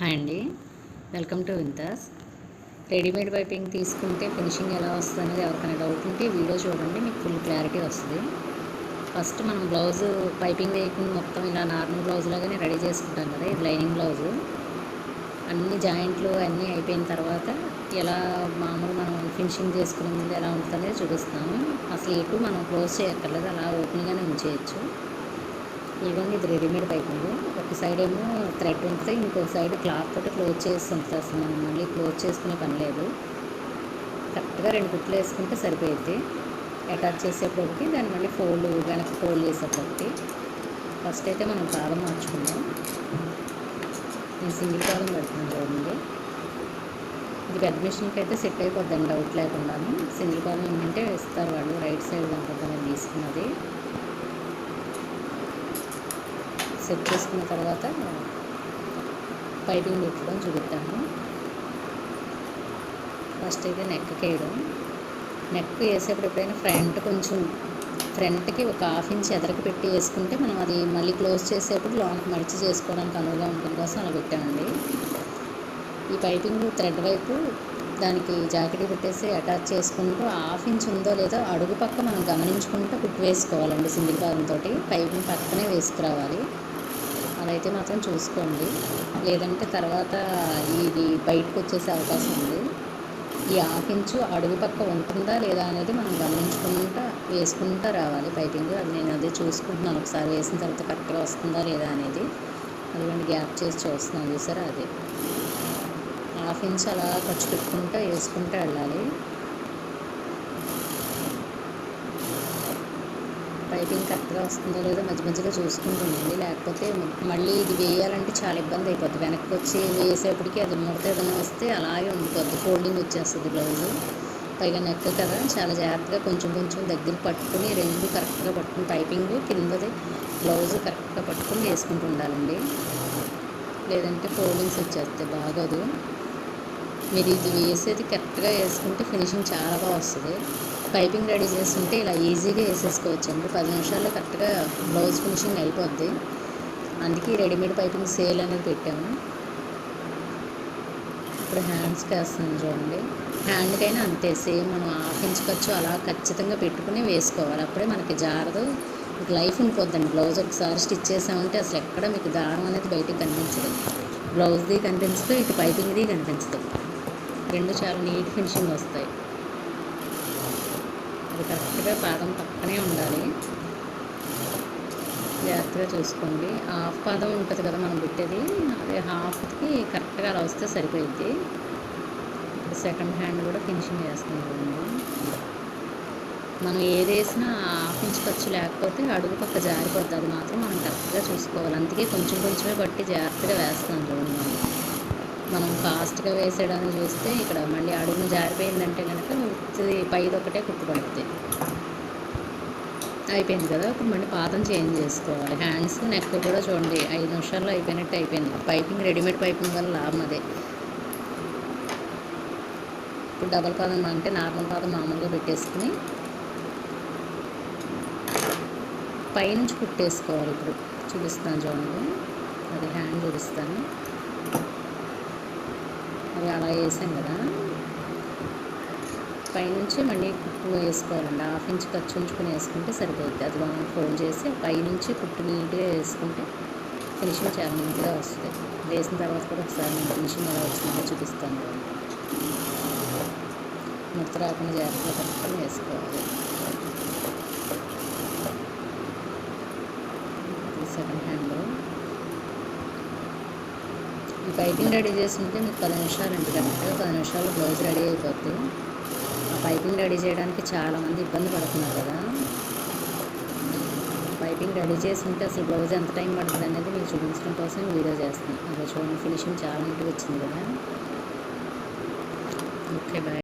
Hi అండి. Welcome to Vinthas. Readymade piping తీసుకుంటే finishing ఎలా వస్తుంది అనేది ఎవరికైనా డౌట్ ఉంటే వీడియో చూడండి మీకు ఫుల్ క్లారిటీ వస్తుంది. ఫస్ట్ మనం బ్లౌజ్ పైపింగ్ వేయకుండా మొత్తం ఇలా నార్మల్ బ్లౌజ్ లాగానే రెడీ చేసుకుంటాం కదా ఇది లైనింగ్ బ్లౌజు. అన్ని జాయింట్లు అన్నీ అయిపోయిన తర్వాత ఎలా మామూలు మనం ఫినిషింగ్ చేసుకునే ముందు ఎలా ఉంటుందో చూపిస్తాము. అసలు ఎటు మనం క్లోజ్ చేయక్కర్లేదు అలా ఓపెన్గానే ఉంచేయచ్చు. ఇదిగోండి ఇది రెడీమేడ్ పైపింగ్ ఒక సైడ్ ఏమో థ్రెడ్ ఉంటుంది ఇంకో సైడ్ క్లాత్ తోటి క్లోజ్ చేసి ఉంటుంది అసలు మనం మళ్ళీ క్లోజ్ చేసుకునే పని లేదు. కరెక్ట్గా రెండు కుట్లు వేసుకుంటే సరిపోయింది అటాచ్ చేసేటప్పటికి దాన్ని మళ్ళీ ఫోల్డ్ వెనక్కి ఫోల్డ్ చేసేటప్పటికి. ఫస్ట్ అయితే మనం పాదం మార్చుకుందాం. నేను సింగిల్ పాదం పెడుతున్నాను చూడండి. ఇది పెద్ద మిషన్కి అయితే సెట్ అయిపోద్దండి డౌట్ లేకుండాను. సింగిల్ పాదం ఏంటంటే ఇస్తారు వాళ్ళు రైట్ సైడ్ అనుకుంటాను తీసుకున్నది. సెట్ చేసుకున్న తర్వాత పైపింగ్ పెట్టడం చూపిద్దాము. ఫస్ట్ అయితే నెక్ వేయడం. నెక్ వేసేప్పుడు ఎప్పుడైనా ఫ్రంట్ కొంచెం ఫ్రంట్కి ఒక హాఫ్ ఇంచ్ ఎదరకి పెట్టి వేసుకుంటే మనం అది మళ్ళీ క్లోజ్ చేసేప్పుడు లాంగ్ మడిచి చేసుకోవడానికి అనువుగా ఉంటుంది. కోసం అలా పెట్టామండి. ఈ పైపింగ్ థ్రెడ్ వైపు దానికి జాకెట్ పెట్టేసి అటాచ్ చేసుకుంటూ హాఫ్ ఇంచ్ ఉందో లేదో అడుగు పక్క మనం గమనించుకుంటూ కుట్టు వేసుకోవాలండి సింగిల్ పాదంతో పైపింగ్ పక్కనే వేసుకురావాలి. అయితే మాత్రం చూసుకోండి. లేదంటే తర్వాత ఇది బయటకు వచ్చేసే అవకాశం ఉంది. ఈ హాఫ్ ఇంచు అడుగు పక్క ఉంటుందా లేదా అనేది మనం గమనించుకుంటా వేసుకుంటా రావాలి పైపింగ్. అది నేను అదే చూసుకుంటున్నాను. ఒకసారి వేసిన తర్వాత కరెక్ట్గా వస్తుందా లేదా అనేది. అదిగోండి గ్యాప్ చేసి చూస్తున్నాను. చూసారా అదే? హాఫ్ ఇంచ్ అలా ఖర్చు పెట్టుకుంటూ వేసుకుంటూ వెళ్ళాలి. పైపింగ్ కరెక్ట్గా వస్తుందో లేదో మధ్య మధ్యలో చూసుకుంటుందండి లేకపోతే మళ్ళీ ఇది వేయాలంటే చాలా ఇబ్బంది అయిపోద్ది. వెనక్కి వచ్చి వేసేప్పటికి అది ముడత ఏదైనా వస్తే అలాగే ఉండిపోద్ది. ఫోల్డింగ్ వచ్చేస్తుంది బ్లౌజ్ పైగా నెక్ కదా. చాలా జాగ్రత్తగా కొంచెం కొంచెం దగ్గర పట్టుకుని రెండు కరెక్ట్గా పట్టుకుని పైపింగ్ కిందది బ్లౌజ్ కరెక్ట్గా పట్టుకుని వేసుకుంటూ ఉండాలండి. లేదంటే ఫోల్డింగ్స్ వచ్చేస్తాయి. బాగోదు. మీరు ఇది వేసేది కరెక్ట్గా వేసుకుంటే ఫినిషింగ్ చాలా బాగా వస్తుంది. పైపింగ్ రెడీ చేస్తుంటే ఇలా ఈజీగా వేసేసుకోవచ్చు. అండి పది నిమిషాల్లో కరెక్ట్గా బ్లౌజ్ ఫినిషింగ్ అయిపోద్ది. అందుకే రెడీమేడ్ పైపింగ్ సేల్ అనేది పెట్టాము. ఇప్పుడు హ్యాండ్స్కి వేస్తాను చూడండి. హ్యాండ్కైనా అంతే సేమ్ మనం హాఫ్ ఇంచ్ ఖర్చు అలా ఖచ్చితంగా పెట్టుకుని వేసుకోవాలి. అప్పుడే మనకి జారదు. లైఫ్ ఉండిపోద్దండి. బ్లౌజ్ ఒకసారి స్టిచ్ చేసామంటే అసలు ఎక్కడ మీకు దారం అనేది బయటకు కనిపించదు. బ్లౌజ్ది కనిపించదు ఇటు పైపింగ్ది కనిపించదు. రెండు చాలా నీట్ ఫినిషింగ్ వస్తాయి. అది కరెక్ట్గా పాదం పక్కనే ఉండాలి. జాగ్రత్తగా చూసుకోండి. హాఫ్ పాదం ఉంటుంది కదా మనం పెట్టేది. అదే హాఫ్కి కరెక్ట్గా అలా వస్తే సరిపోయింది ఇప్పుడు సెకండ్ హ్యాండ్ కూడా ఫినిషింగ్ చేస్తున్నాం మనం ఏది వేసినా హాఫ్ ఇంచ్ ఖర్చు లేకపోతే అడుగు పక్క జారిపోద్ది. అది మాత్రం మనం కరెక్ట్గా చూసుకోవాలి. అందుకే కొంచెం కొంచెమే బట్టి జాగ్రత్తగా వేస్తాం చూడండి మనం ఫాస్ట్గా వేసేయడానికి చూస్తే ఇక్కడ మళ్ళీ అడుగు జారిపోయిందంటే కనుక ఇది పైది ఒకటే కుట్టుపడుతుంది అయిపోయింది కదా? ఇప్పుడు మళ్ళీ పాతం చేంజ్ చేసుకోవాలి. హ్యాండ్స్ నెక్ కూడా చూడండి ఐదు నిమిషాల్లో అయిపోయినట్టు అయిపోయింది. పైపింగ్ రెడీమేడ్ పైపింగ్ వల్ల లాభం అదే. ఇప్పుడు డబల్ పాదం అంటే నార్మల్ పాదం మామూలుగా పెట్టేసుకుని పైనుంచి కుట్టేసుకోవాలి ఇప్పుడు. చూపిస్తాను చూడండి. అది హ్యాండ్ చూపిస్తాను. అది అలా వేసాం కదా. పైనుంచి మళ్ళీ కుట్టు వేసుకోవాలండి. హాఫ్ ఇంచ్ ఖర్చు ఉంచుకొని వేసుకుంటే సరిపోద్ది. అది మనం ఫోల్డ్ చేసి పైనుంచి కుట్టు నీట్గా వేసుకుంటే ఫినిషింగ్ చాలా నీట్గా వస్తుంది. వేసిన తర్వాత కూడా ఒకసారి నేను ఫినిషింగ్ ఎలా వచ్చిందో చూపిస్తాను. ముత్త రాకుండా జాగ్రత్తగా వేసుకోవాలి. సెకండ్ హ్యాండ్ ఈ పైపింగ్ రెడీ చేస్తుంటే మీకు పది నిమిషాలు అండి కరెక్ట్గా. పది నిమిషాలు బ్లౌజ్ రెడీ అయిపోద్ది. ఆ పైపింగ్ రెడీ చేయడానికి చాలామంది ఇబ్బంది పడుతున్నారు కదా. పైపింగ్ రెడీ చేసి ఉంటే అసలు బ్లౌజ్ ఎంత టైం పడుతుంది అనేది మీకు చూపించడం కోసం వీడియో చేస్తున్నాను. అదే చూడండి ఫినిషింగ్ చాలా నీట్గా వచ్చింది కదా. Okay bye.